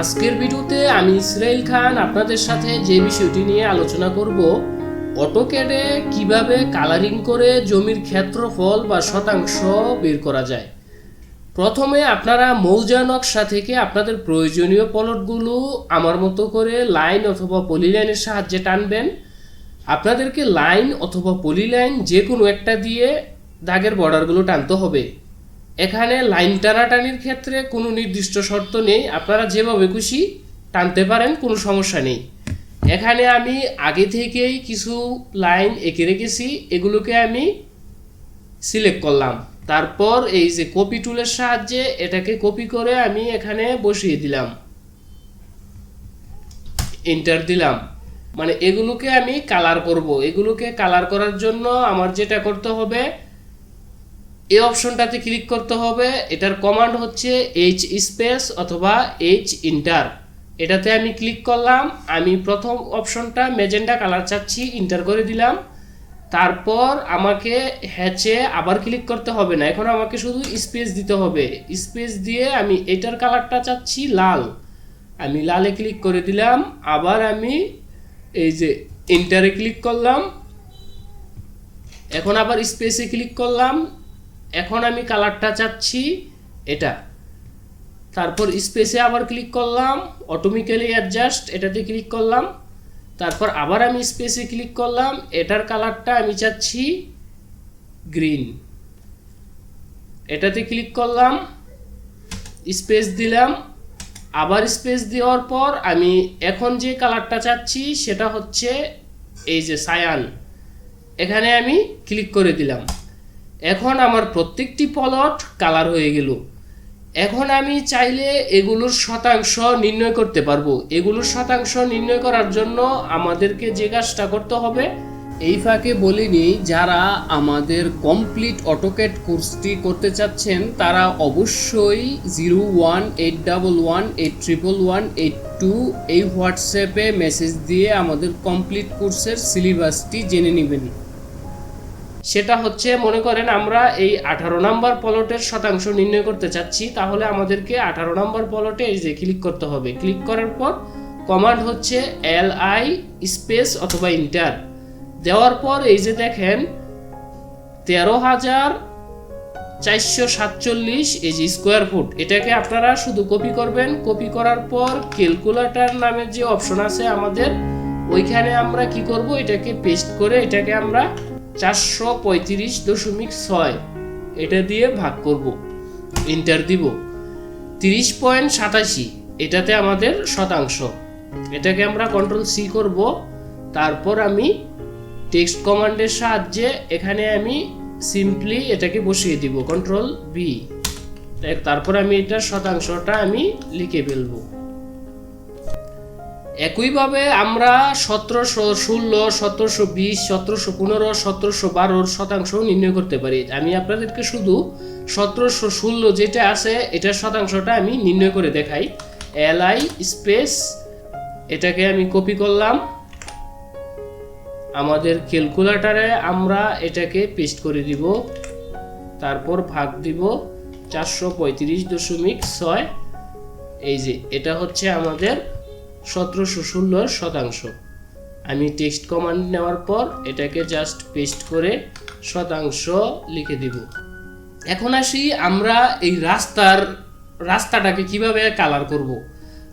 আজকের ভিডিওতে আমি ইসরাইল খান আপনাদের সাথে যে বিষয়টি নিয়ে আলোচনা করব, অটোক্যাডে কীভাবে কালারিং করে জমির ক্ষেত্রফল বা শতাংশ বের করা যায়। প্রথমে আপনারা মৌজা নকশা থেকে আপনাদের প্রয়োজনীয় পলটগুলো আমার মতো করে লাইন অথবা পলিলাইনের সাহায্যে টানবেন। আপনাদেরকে লাইন অথবা পলিলাইন যে কোনো একটা দিয়ে দাগের বর্ডারগুলো টানতে হবে। এখানে লাইন টানাটানির ক্ষেত্রে কোনো নির্দিষ্ট শর্ত নেই। আপনারা যেভাবে খুশি টানতে পারেন, কোনো সমস্যা নেই। এখানে আমি আগে থেকেই কিছু লাইন এঁকে রেখেছি, এগুলোকে আমি সিলেক্ট করলাম। তারপর এই যে কপি টুলের সাহায্যে এটাকে কপি করে আমি এখানে বসিয়ে দিলাম। এন্টার দিলাম। মানে এগুলোকে আমি কালার করব। এগুলোকে কালার করার জন্য আমার যেটা করতে হবে এই অপশনটাতে ক্লিক করতে হবে। এটার কমান্ড হচ্ছে এইচ স্পেস অথবা এইচ ইন্টার এটাতে আমি ক্লিক করলাম। আমি প্রথম অপশনটা মেজেন্ডা কালার চাচ্ছি ইন্টার করে দিলাম। তারপর আমাকে হ্যাচে আবার ক্লিক করতে হবে না। এখন আমাকে শুধু স্পেস দিতে হবে। স্পেস দিয়ে আমি এটার কালারটা চাচ্ছি লাল। আমি লালে ক্লিক করে দিলাম। আবার আমি এই যে ইন্টারে ক্লিক করলাম। এখন আবার স্পেসে ক্লিক করলাম। এখন আমি কালারটা চাচ্ছি এটা। তারপর স্পেসে আবার ক্লিক করলাম অটোমিক্যালি অ্যাডজাস্ট এটাতে ক্লিক করলাম। তারপর আবার আমি স্পেসে ক্লিক করলাম, এটার কালারটা আমি চাচ্ছি গ্রিন এটাতে ক্লিক করলাম স্পেস দিলাম। আবার স্পেস দেওয়ার পর আমি এখন যে কালারটা চাচ্ছি সেটা হচ্ছে এই যে সায়ান এখানে আমি ক্লিক করে দিলাম। এখন আমার প্রত্যেকটি পলট কালার হয়ে গেল। এখন আমি চাইলে এগুলোর শতাংশ নির্ণয় করতে পারব। এগুলোর শতাংশ নির্ণয় করার জন্য আমাদেরকে যে কাজটা করতে হবে, এই ফাঁকে বলিনি যারা আমাদের কমপ্লিট অটোকেট কোর্সটি করতে চাচ্ছেন, তারা অবশ্যই zero one eight double one eight triple one eight two এই হোয়াটসঅ্যাপে মেসেজ দিয়ে আমাদের কমপ্লিট কোর্সের সিলেবাসটি জেনে নেবেন। সেটা হচ্ছে, মনে করেন আমরা এই আঠারো নাম্বার পলটের শতাংশ নির্ণয় করতে চাচ্ছি, তাহলে আমাদেরকে আঠারো নাম্বার পলটে এই যে ক্লিক করতে হবে। ক্লিক করার পর কমান্ড হচ্ছে এল আই স্পেস অথবা ইন্টার দেওয়ার পর এই যে দেখেন, তেরো হাজার চারশো সাতচল্লিশ এই যে স্কোয়ার ফুট এটাকে আপনারা শুধু কপি করবেন। কপি করার পর ক্যালকুলেটর নামের যে অপশন আছে আমাদের, ওইখানে আমরা কি করব? এটাকে পেস্ট করে এটাকে আমরা চারশো পঁয়ত্রিশ দশমিক ছয়। এটা দিয়ে ভাগ করব। ইন্টার দিব। তিরিশ পয়েন্ট সাতাশি, এটাতে আমাদের শতাংশ। এটাকে আমরা কন্ট্রোল সি করব। তারপর আমি টেক্সট কমান্ডের সাহায্যে এখানে আমি সিম্পলি এটাকে বসিয়ে দিব। কন্ট্রোল বি তারপর আমি এটার শতাংশটা আমি লিখে ফেলব। একইভাবে আমরা সতেরোশো ষোলো, সতেরোশো বিশ, সতেরোশো পনেরো, সতেরোশো বারোর শতাংশ নির্ণয় করতে পারি। আমি আপনাদেরকে শুধু সতেরোশো ষোলো যেটা আছে, এটার শতাংশটা আমি নির্ণয় করে দেখাই। এল আই স্পেস এটাকে আমি কপি করলাম। আমাদের ক্যালকুলেটারে আমরা এটাকে পেস্ট করে দিব। তারপর ভাগ দিব চারশো পঁয়ত্রিশ দশমিক ছয়। এই যে, এটা হচ্ছে আমাদের সতেরোশো ষোলোর শতাংশ। আমি টেক্সট কমান্ড নেওয়ার পর এটাকে জাস্ট পেস্ট করে শতাংশ লিখে দিব। এখন আসি আমরা এই রাস্তার, রাস্তাটাকে কীভাবে কালার করব।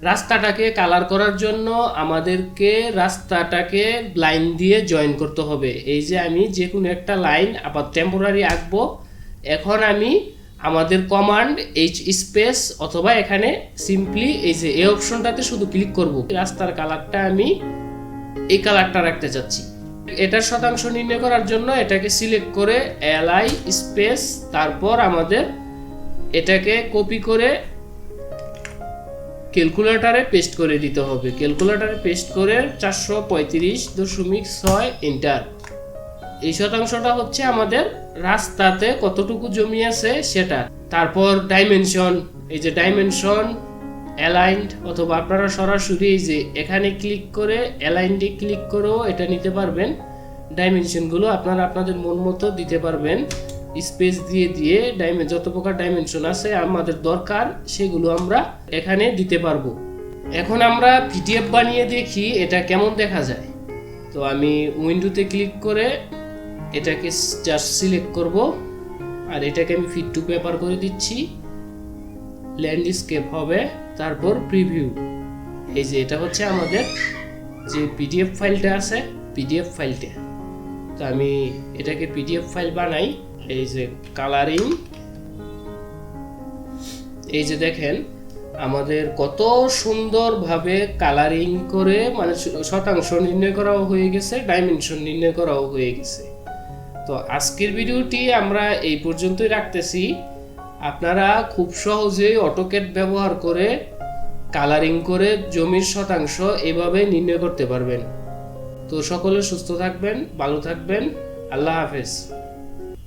রাস্তাটাকে কালার করার জন্য আমাদেরকে রাস্তাটাকে লাইন দিয়ে জয়েন করতে হবে। এই যে আমি যে কোনো একটা লাইন আবার টেম্পোরারি আঁকবো। এখন আমি আমাদের কমান্ড এইচ স্পেস অথবা এখানে সিম্পলি এই যে এই অপশনটাতে শুধু ক্লিক করব। রাস্তার কালারটা আমি এই কালারটা রাখতে চাচ্ছি। এটার শতাংশ নির্ণয় করার জন্য এটাকে সিলেক্ট করে এলআই স্পেস তারপর আমাদের এটাকে কপি করে ক্যালকুলেটারে পেস্ট করে দিতে হবে। ক্যালকুলেটারে পেস্ট করে চারশো পঁয়ত্রিশ দশমিক ছয় ইন্টার এই শতাংশটা হচ্ছে আমাদের রাস্তাতে কতটুকু জমি আছে সেটা। তারপর ডাইমেনশন এই যে ডাইমেনশন অ্যালাইন্ড অথবা আপনারা সরাসরি এই যে এখানে ক্লিক করে অ্যালাইন্ডে ক্লিক করেও এটা নিতে পারবেন। ডাইমেনশনগুলো আপনারা আপনাদের মন মতো দিতে পারবেন। স্পেস দিয়ে দিয়ে ডাইমে যত প্রকার ডাইমেনশন আছে আমাদের দরকার, সেগুলো আমরা এখানে দিতে পারব। এখন আমরা পিডিএফ বানিয়ে দেখি এটা কেমন দেখা যায়। তো আমি উইন্ডোতে ক্লিক করে এটাকে জাস্ট সিলেক্ট করব আর এটাকে আমি ফিট টু পেপার করে দিচ্ছি। ল্যান্ডস্কেপ হবে, তারপর প্রিভিউ এই যে এটা হচ্ছে আমাদের যে পিডিএফ ফাইলটা আছে পিডিএফ ফাইলটা তো আমি এটাকে পিডিএফ ফাইল বানাই, এই যে কালারিং এই যে দেখেন, আমাদের কত সুন্দরভাবে কালারিং করে মানে শতাংশ নির্ণয় করাও হয়ে গেছে ডাইমেনশন নির্ণয় করাও হয়ে গেছে। তো আজকের ভিডিওটি আমরা এই পর্যন্তই রাখতেছি। আপনারা খুব সহজেই অটোকেট ব্যবহার করে কালারিং করে জমির শতাংশ এভাবে নির্ণয় করতে পারবেন। তো সকলে সুস্থ থাকবেন, ভালো থাকবেন, আল্লাহ হাফেজ।